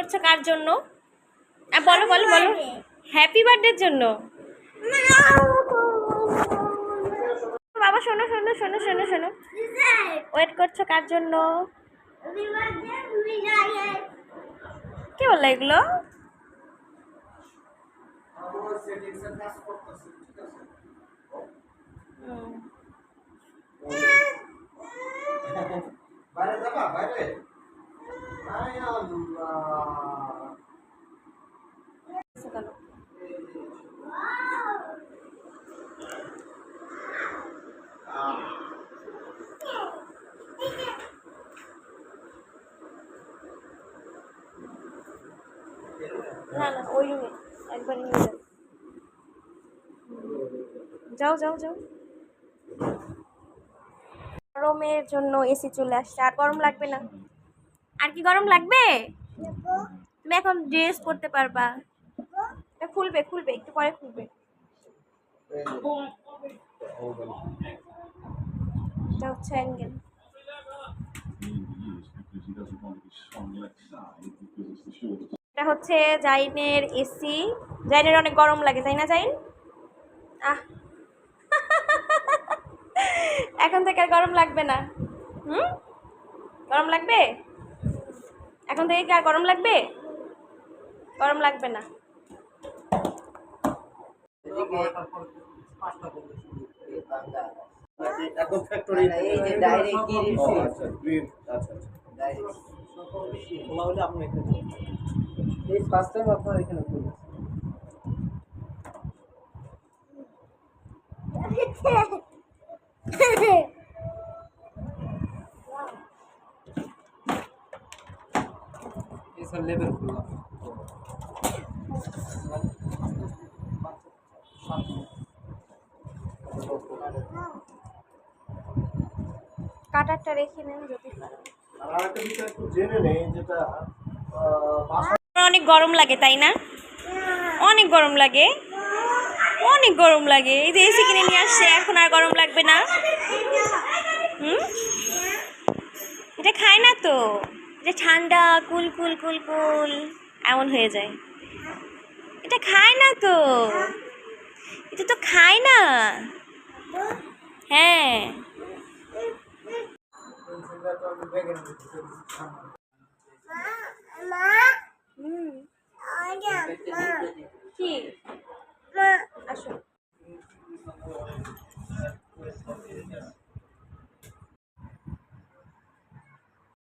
করছ কার জন্য? বলো বলো বলো। হ্যাপি বার্থডের জন্য। বাবা শোনো শোনো শোনো শোনো শোনো। ওয়েট করছ কার জন্য? কি বলল এগুলো? বাইরে যাবা বাইরে? না না ওই রুমে একবার নিয়ে যাও যাও যাও যাও গরমের জন্য এসি চলে আসছে, আর গরম লাগবে না। আর কি গরম লাগবে? তুমি এখন ড্রেস পরতে পারবা। এটা খুলবে খুলবে একটু পরে খুলবে। এটা হচ্ছে অ্যাঙ্গেল এটা হচ্ছে জাইনের এসি। জাইনের অনেক গরম লাগে তাই না জাইন? আহ। এখন থেকে আর গরম লাগবে না। হুম? গরম লাগবে? এখন থেকে কি আর গরম লাগবে গরম লাগবে না একদম ফ্যাক্টরি এই যে আচ্ছা আচ্ছা খোলা হলে আপনি এখানে এই ফার্স্ট টাইম আপনার এখানে খুলবেন স্যার খুললাম কাটারটা রেখে নেন যদি অনেক গরম লাগে তাই না? অনেক গরম লাগে। অনেক গরম লাগে। এই যে এসি কিনে নিয়ে আসছে এখন আর গরম লাগবে না। হুম? এটা খায় না তো। এটা ঠান্ডা কুল কুল কুল কুল এমন হয়ে যায়। এটা খায় না তো। এটা তো খায় না। হ্যাঁ। পেন্সিলটা